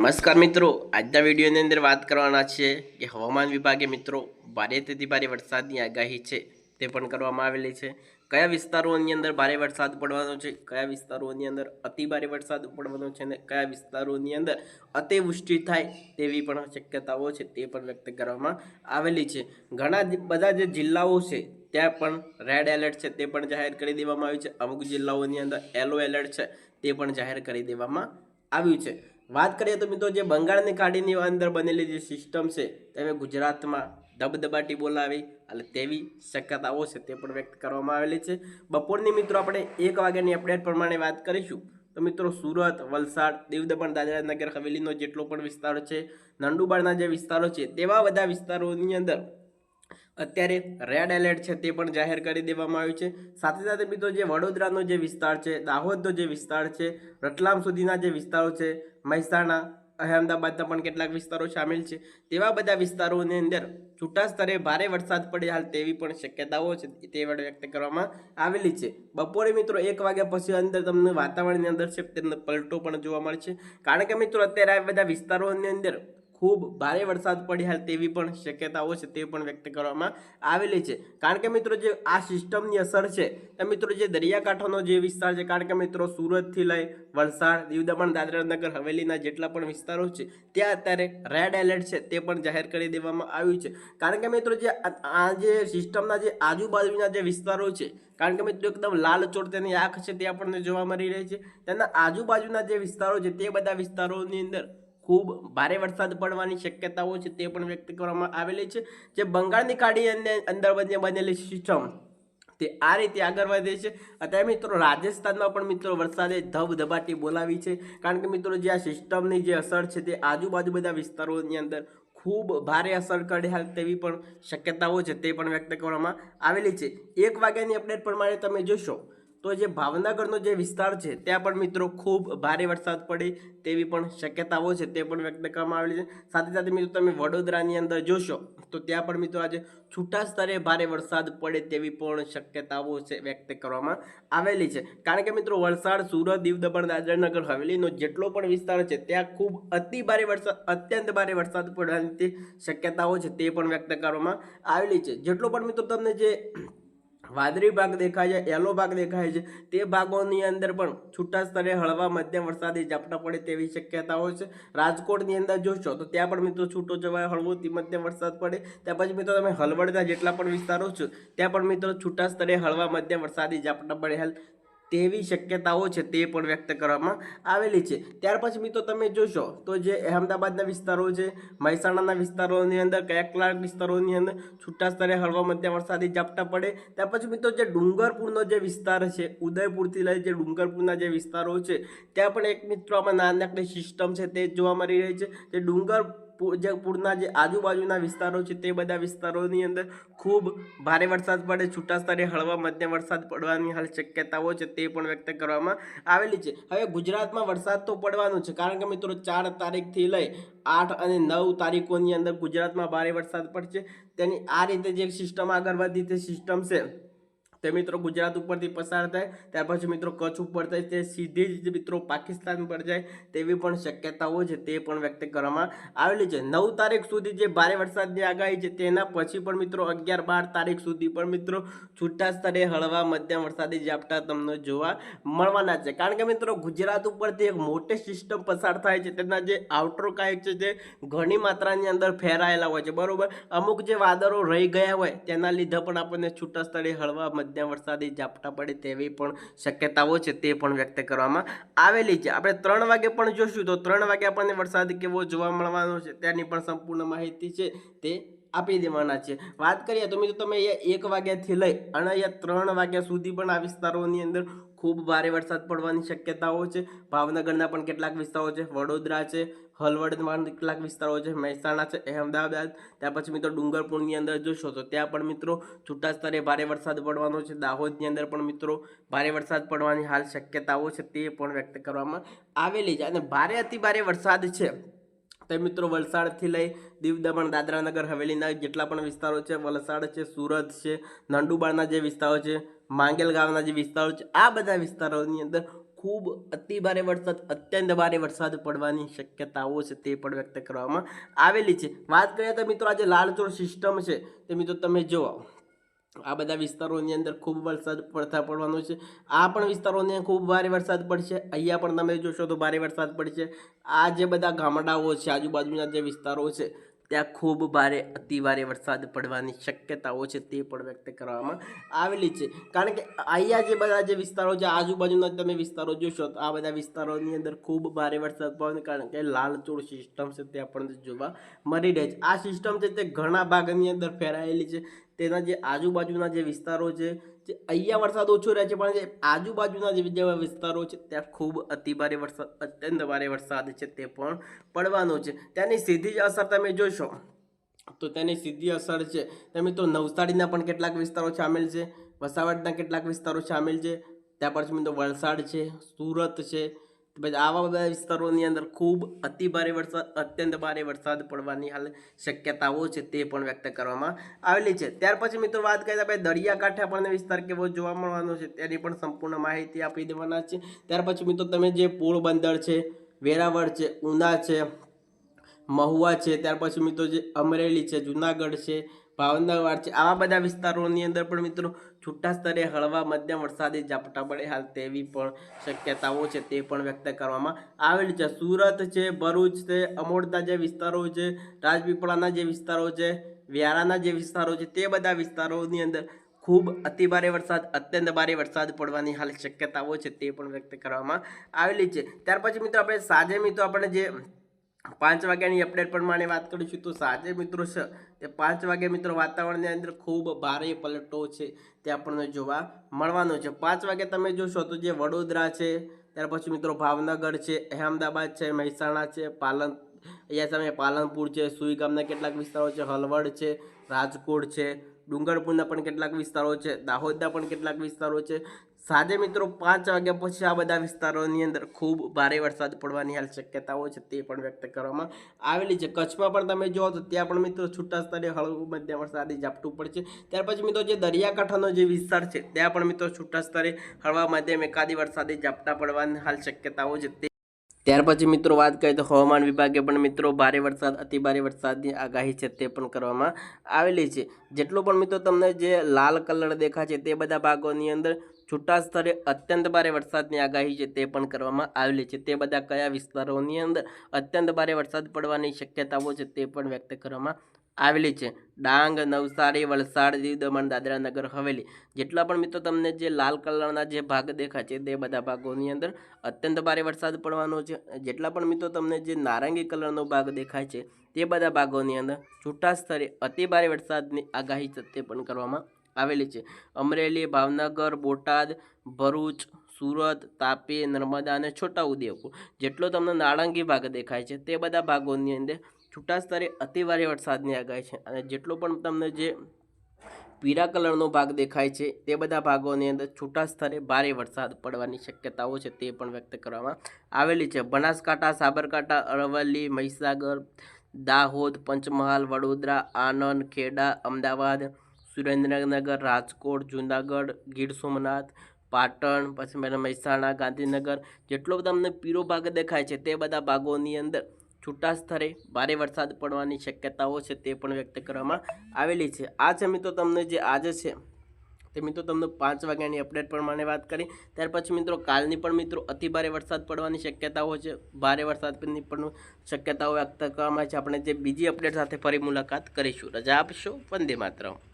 નમસ્કાર મિત્રો, આજના વિડીયોની અંદર વાત કરવાના છે કે હવામાન વિભાગે મિત્રો ભારે તેથી ભારે વરસાદની આગાહી છે, તે પણ કરવામાં આવેલી છે. કયા વિસ્તારોની અંદર ભારે વરસાદ પડવાનો છે, કયા વિસ્તારોની અંદર અતિ ભારે વરસાદ પડવાનો છે અને કયા વિસ્તારોની અંદર અતિવૃષ્ટિ થાય તેવી પણ શક્યતાઓ છે, તે પણ વ્યક્ત કરવામાં આવેલી છે. ઘણા બધા જે જિલ્લાઓ છે, ત્યાં પણ રેડ એલર્ટ છે, તે પણ જાહેર કરી દેવામાં આવ્યું છે. અમુક જિલ્લાઓની અંદર યલો એલર્ટ છે, તે પણ જાહેર કરી દેવામાં આવ્યું છે. વાત કરીએ તો મિત્રો જે બંગાળની ખાડીની અંદર બનેલી જે સિસ્ટમ છે તે ગુજરાતમાં દબદબાટી બોલાવી એટલે તેવી શક્યતાઓ છે તે પણ વ્યક્ત કરવામાં આવેલી છે. બપોરની મિત્રો આપણે એક વાગ્યાની અપડેટ પ્રમાણે વાત કરીશું. તો મિત્રો સુરત, વલસાડ દીવ દમણ દાદરાનગર, હવેલીનો જેટલો પણ વિસ્તાર છે નંડુબાળના જે વિસ્તારો છે, તેવા બધા વિસ્તારોની અંદર અત્યારે રેડ એલર્ટ છે તે પણ જાહેર કરી દેવામાં આવ્યું છે. સાથે સાથે મિત્રો જે વડોદરાનો જે વિસ્તાર છે, દાહોદનો જે વિસ્તાર છે, રતલામ સુધીના જે વિસ્તારો છે, મહેસાણા, અહેમદાબાદના પણ કેટલાક વિસ્તારો સામેલ છે. તેવા બધા વિસ્તારોની અંદર છૂટા સ્તરે ભારે વરસાદ પડે હાલ તેવી પણ શક્યતાઓ છે તે વડે વ્યક્ત કરવામાં આવેલી છે. બપોરે મિત્રો એક વાગ્યા પછી અંદર તમને વાતાવરણની અંદર છે તેનો પલટો પણ જોવા મળશે કારણ કે મિત્રો અત્યારે આ બધા વિસ્તારોની અંદર ખૂબ ભારે વરસાદ પડી હાલ તેવી પણ શક્યતાઓ છે તે પણ વ્યક્ત કરવામાં આવેલી છે. કારણ કે મિત્રો જે આ સિસ્ટમની અસર છે, તે મિત્રો જે દરિયાકાંઠાનો જે વિસ્તાર છે, કારણ કે મિત્રો સુરતથી લઈ વલસાડ, દીવ દમણ દાદરાનગર હવેલીના જેટલા પણ વિસ્તારો છે, ત્યાં અત્યારે રેડ એલર્ટ છે તે પણ જાહેર કરી દેવામાં આવ્યું છે. કારણ કે મિત્રો જે આ જે સિસ્ટમના જે આજુબાજુના જે વિસ્તારો છે, કારણ કે મિત્રો એકદમ લાલચોળ તેની આંખ છે તે આપણને જોવા મળી રહી છે. તેના આજુબાજુના જે વિસ્તારો છે તે બધા વિસ્તારોની અંદર ખૂબ ભારે વરસાદ પડવાની શક્યતાઓ છે તે પણ વ્યક્ત કરવામાં આવેલી છે. જે બંગાળની ખાડી અંદર બને બનેલી સિસ્ટમ તે આ રીતે આગળ વધે છે. અત્યારે મિત્રો રાજસ્થાનમાં પણ મિત્રો વરસાદે ધબધબાટી બોલાવી છે. કારણ કે મિત્રો જે આ સિસ્ટમની જે અસર છે તે આજુબાજુ બધા વિસ્તારોની અંદર ખૂબ ભારે અસર કરે તેવી પણ શક્યતાઓ છે તે પણ વ્યક્ત કરવામાં આવેલી છે. એક વાગ્યાની અપડેટ પ્રમાણે તમે જોશો. તો જે ભાવનગરનો જે વિસ્તાર છે, ત્યાં પણ મિત્રો ખૂબ ભારે વરસાદ પડે તેવી પણ શક્યતાઓ છે, તે પણ વ્યક્ત કરવામાં આવેલી છે. સાથે સાથે મિત્રો તમે વડોદરાની અંદર જોશો, તો ત્યાં પણ મિત્રો આજે છૂટા સ્તરે ભારે વરસાદ પડે તેવી પણ શક્યતાઓ છે, વ્યક્ત કરવામાં આવેલી છે. કારણ કે મિત્રો વલસાડ, સુરત દીવ દમણ દાદરાનગર, હવેલીનો જેટલો પણ વિસ્તાર છે, ત્યાં ખૂબ અતિ ભારે વરસાદ અત્યંત ભારે વરસાદ પડવાની શક્યતાઓ છે, તે પણ વ્યક્ત કરવામાં આવેલી છે. જેટલો પણ મિત્રો તમને જે વાદળી ભાગ દેખાય છે, યલો ભાગ દેખાય છે. તે ભાગોની અંદર પણ છૂટા સ્તરે હળવા મધ્યમ વરસાદી ઝાપટા પડે તેવી શક્યતાઓ છે. રાજકોટની અંદર જોશો તો ત્યાં પણ મિત્રો છૂટો જવાય, હળવો મધ્યમ વરસાદ પડે. ત્યાં પછી મિત્રો તમે હલવડના જેટલા પણ વિસ્તારો છો, ત્યાં પણ મિત્રો છૂટા સ્તરે હળવા મધ્યમ વરસાદી ઝાપટા પડે હાલ. તેવી શક્યતાઓ છે તે પણ વ્યક્ત કરવામાં આવેલી છે. ત્યાર પછી મિત્રો તમે જોશો તો જે અહેમદાબાદના વિસ્તારો છે, મહેસાણાના વિસ્તારોની અંદર કયા કેટલાક વિસ્તારોની અંદર છૂટા સ્તરે હળવા મધ્યમ વરસાદી ઝાપટા પડે. ત્યાર પછી મિત્રો જે ડુંગરપુરનો જે વિસ્તાર છે, ઉદયપુરથી લઈ જે ડુંગરપુરના જે વિસ્તારો છે, ત્યાં પણ એક મિત્રો આમાં નાનકડી સિસ્ટમ છે તે જોવા મળી રહી છે. જે ડુંગર પૂરના જે આજુબાજુના વિસ્તારો છે તે બધા વિસ્તારોની અંદર ખૂબ ભારે વરસાદ પડે છૂટા સ્તરે હળવા મધ્યમ વરસાદ પડવાની હાલ શક્યતાઓ છે તે પણ વ્યક્ત કરવામાં આવેલી છે. હવે ગુજરાતમાં વરસાદ તો પડવાનો છે, કારણ કે મિત્રો ચાર તારીખથી લઈ આઠ અને નવ તારીખોની અંદર ગુજરાતમાં ભારે વરસાદ પડશે. તેની આ રીતે જે સિસ્ટમ આગળ વધી તે સિસ્ટમ છે તે મિત્રો ગુજરાત ઉપરથી પસાર થાય, ત્યાર પછી મિત્રો કચ્છ ઉપર થાય, તે સીધી જ મિત્રો પાકિસ્તાન પર જાય, તેવી પણ શક્યતાઓ છે તે પણ વ્યક્ત કરવામાં આવેલી છે. નવ તારીખ સુધી જે ભારે વરસાદની આગાહી છે તેના પછી પણ મિત્રો અગિયાર બાર તારીખ સુધી પણ મિત્રો છૂટા સ્તરે હળવા મધ્યમ વરસાદી ઝાપટા તમને જોવા મળવાના છે. કારણ કે મિત્રો ગુજરાત ઉપરથી એક મોટી સિસ્ટમ પસાર થાય છે, તેના જે આઉટર કાયક છે તે ઘણી માત્રાની અંદર ફેરાયેલા હોય છે. બરાબર? અમુક જે વાદળો રહી ગયા હોય, તેના લીધે પણ આપણને છૂટા સ્થળે હળવા મધ્યમ વરસાદી ઝાપટા પડે તેવી પણ શક્યતાઓ છે તે પણ વ્યક્ત કરવામાં આવેલી છે. આપણે ત્રણ વાગે પણ જોશું તો ત્રણ વાગે આપણને વરસાદ કેવો જોવા મળવાનો છે તેની પણ સંપૂર્ણ માહિતી છે તે આપી દેવાના છે. વાત કરીએ તો મિત્રો તમે અહીંયા એક વાગ્યાથી લઈ અને અહીંયા ત્રણ વાગ્યા સુધી પણ આ વિસ્તારોની અંદર ખૂબ ભારે વરસાદ પડવાની શક્યતાઓ છે. ભાવનગરના પણ કેટલાક વિસ્તારો છે, વડોદરા છે હલવડમાં કેટલાક વિસ્તારો છે, મહેસાણા છે, અહેમદાબાદ, ત્યાર પછી મિત્રો ડુંગરપુરની અંદર જોશો તો ત્યાં પણ મિત્રો છૂટા સ્તરે ભારે વરસાદ પડવાનો છે. દાહોદની અંદર પણ મિત્રો ભારે વરસાદ પડવાની હાલ શક્યતાઓ છે તે પણ વ્યક્ત કરવામાં આવેલી છે અને ભારે અતિ ભારે વરસાદ છે. તે મિત્રો વલસાડથી લઈ દીવ દમણ દાદરાનગર, હવેલીના જેટલા પણ વિસ્તારો છે, વલસાડ છે, સુરત છે નંડુબાળના જે વિસ્તારો છે, માંગેલ ગામના જે વિસ્તારો છે, આ બધા વિસ્તારોની અંદર ખૂબ અતિ ભારે વરસાદ, અત્યંત ભારે વરસાદ પડવાની શક્યતાઓ છે તે પણ વ્યક્ત કરવામાં આવેલી છે. વાત કરીએ તો મિત્રો આજે લાલચોળ સિસ્ટમ છે. તે મિત્રો તમે જુઓ, આ બધા વિસ્તારોની અંદર ખૂબ વરસાદ પડતા પડવાનો છે. આ પણ વિસ્તારોની ખૂબ ભારે વરસાદ પડશે. અહીંયા પણ તમે જોશો તો ભારે વરસાદ પડશે. આ જે બધા ગામડાઓ છે, આજુબાજુના જે વિસ્તારો છે ત્યાં ખૂબ ભારે અતિભારે વરસાદ પડવાની શક્યતાઓ છે તે પણ વ્યક્ત કરવામાં આવેલી છે. કારણ કે અહીંયા જે બધા જે વિસ્તારો છે, આજુબાજુના તમે વિસ્તારો જોશો, તો આ બધા વિસ્તારોની અંદર ખૂબ ભારે વરસાદ પડવાનું કારણ કે લાલચોળ સિસ્ટમ છે તે આપણને જોવા મળી રહે છે. આ સિસ્ટમ છે તે ઘણા ભાગની અંદર ફેરાયેલી છે. તેના જે આજુબાજુના જે વિસ્તારો છે અહીંયા વરસાદ ઓછો રહે છે, પણ જે આજુબાજુના જે જેવા વિસ્તારો છે, ત્યાં ખૂબ અતિ ભારે વરસાદ અત્યંત ભારે વરસાદ છે તે પણ પડવાનો છે. ત્યાંની સીધી જ અસર તમે જોશો, તો તેની સીધી અસર છે, તે મિત્રો નવસારીના પણ કેટલાક વિસ્તારો સામેલ છે, વસાવટના કેટલાક વિસ્તારો સામેલ છે, ત્યાં પછી મિત્રો વલસાડ છે, સુરત છે પછી આવા બધા વિસ્તારોની અંદર ખૂબ અતિ ભારે વરસાદ, અત્યંત ભારે વરસાદ પડવાની હાલ શક્યતાઓ છે તે પણ વ્યક્ત કરવામાં આવેલી છે. ત્યાર પછી મિત્રો વાત કરીએ આપણે દરિયાકાંઠે આપણને વિસ્તાર કેવો જોવા મળવાનો છે તેની પણ સંપૂર્ણ માહિતી આપી દેવાના છે. ત્યાર પછી મિત્રો તમે જે પોરબંદર છે, વેરાવળ છે, ઉના છે, મહુવા છે, ત્યાર પછી મિત્રો જે અમરેલી છે, જુનાગઢ છે ભાવનગર છે. આવા બધા વિસ્તારોની અંદર પણ મિત્રો છૂટા સ્તરે હળવા, મધ્યમ વરસાદી ઝાપટા પડે હાલ તેવી પણ શક્યતાઓ છે તે પણ વ્યક્ત કરવામાં આવેલી છે. સુરત છે, ભરૂચ છે અમોડના જે વિસ્તારો છે, રાજપીપળાના જે વિસ્તારો છે, વ્યારાના જે વિસ્તારો છે, તે બધા વિસ્તારોની અંદર ખૂબ અતિ ભારે વરસાદ, અત્યંત ભારે વરસાદ પડવાની હાલ શક્યતાઓ છે તે પણ વ્યક્ત કરવામાં આવેલી છે. ત્યાર પછી મિત્રો આપણે સાંજે મિત્રો આપણે જે પાંચ વાગ્યાની અપડેટ પ્રમાણે વાત કરીશું તો સાંજે મિત્રો છે તે પાંચ વાગ્યા મિત્રો વાતાવરણની અંદર ખૂબ ભારે પલટો છે, તે આપણને જોવા મળવાનો છે. પાંચ વાગે તમે જોશો તો જે વડોદરા છે, ત્યાર પછી મિત્રો ભાવનગર છે, અહેમદાબાદ છે, મહેસાણા છે, પાલન અહીંયા સામે પાલનપુર છે, સુઈ ગામના કેટલાક વિસ્તારો છે, હલવડ છે, રાજકોટ છે, ડુંગરપુરના પણ કેટલાક વિસ્તારો છે, દાહોદના પણ કેટલાક વિસ્તારો છે. સાંજે મિત્રો પાંચ વાગ્યા પછી આ બધા વિસ્તારોની અંદર ખૂબ ભારે વરસાદ પડવાની હાલ શક્યતાઓ છે તે પણ વ્યક્ત કરવામાં આવેલી છે. કચ્છમાં પણ તમે જુઓ તો ત્યાં પણ મિત્રો છૂટા સ્તરે હળવું મધ્યમ વરસાદી ઝાપટું પડશે ત્યાર પછી મિત્રો જે દરિયાકાંઠાનો જે વિસ્તાર છે, ત્યાં પણ મિત્રો છૂટા સ્તરે હળવા મધ્યમ એકાદી વરસાદી ઝાપટા પડવાની હાલ શક્યતાઓ છે તે. ત્યાર પછી મિત્રો વાત કરીએ તો હવામાન વિભાગે પણ મિત્રો ભારે વરસાદ, અતિ ભારે વરસાદની આગાહી છે તે પણ કરવામાં આવેલી છે. જેટલો પણ મિત્રો તમને જે લાલ કલર દેખાય છે તે બધા ભાગોની અંદર છૂટા સ્તરે અત્યંત ભારે વરસાદની આગાહી છે તે પણ કરવામાં આવેલી છે. તે બધા કયા વિસ્તારોની અંદર અત્યંત ભારે વરસાદ પડવાની શક્યતાઓ છે તે પણ વ્યક્ત કરવામાં આવેલી છે. ડાંગ, નવસારી વલસાડ દીવ દમણ, દાદરા નગર, હવેલી જેટલા પણ મિત્રો તમને જે લાલ કલરના જે ભાગ દેખાય છે તે બધા ભાગોની અંદર અત્યંત ભારે વરસાદ પડવાનો છે. જેટલા પણ મિત્રો તમને જે નારંગી કલરનો ભાગ દેખાય છે તે બધા ભાગોની અંદર છૂટા સ્તરે અતિ ભારે વરસાદની આગાહી છે તે પણ કરવામાં આવેલી છે. અમરેલી, ભાવનગર, બોટાદ, ભરૂચ, સુરત, તાપી, નર્મદા અને છોટાઉદેપુર. જેટલો તમને નાળંગી ભાગ દેખાય છે, તે બધા ભાગોની અંદર છૂટા સ્તરે અતિવારે વરસાદની આગાહી છે. અને જેટલો પણ તમને જે પીળા કલરનો ભાગ દેખાય છે, તે બધા ભાગોની અંદર છૂટા સ્તરે ભારે વરસાદ પડવાની શક્યતાઓ છે તે પણ વ્યક્ત કરવામાં આવેલી છે. બનાસકાંઠા, સાબરકાંઠા, અરવલ્લી, મહીસાગર, દાહોદ, પંચમહાલ, વડોદરા, આણંદ, ખેડા, અમદાવાદ સુરેન્દ્રનગર, રાજકોટ, જૂનાગઢ, ગીર સોમનાથ, પાટણ, પછી મેં મહેસાણા, ગાંધીનગર, જેટલો તમને પીરો ભાગ દેખાય છે તે બધા ભાગોની અંદર છૂટા સ્તરે ભારે વરસાદ પડવાની શક્યતાઓ છે તે પણ વ્યક્ત કરવામાં આવેલી છે. આ છે મિત્રો તમને જે આજે છે તે મિત્રો તમને પાંચ વાગ્યાની અપડેટ પ્રમાણે વાત કરી. ત્યાર પછી મિત્રો કાલની પણ મિત્રો અતિ ભારે વરસાદ પડવાની શક્યતાઓ છે. ભારે વરસાદની પણ શક્યતાઓ વ્યક્ત કરવામાં છે. આપણે જે બીજી અપડેટ સાથે ફરી મુલાકાત કરીશું. રજા આપશો. વંદે માતરમ.